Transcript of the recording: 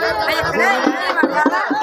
ஐயா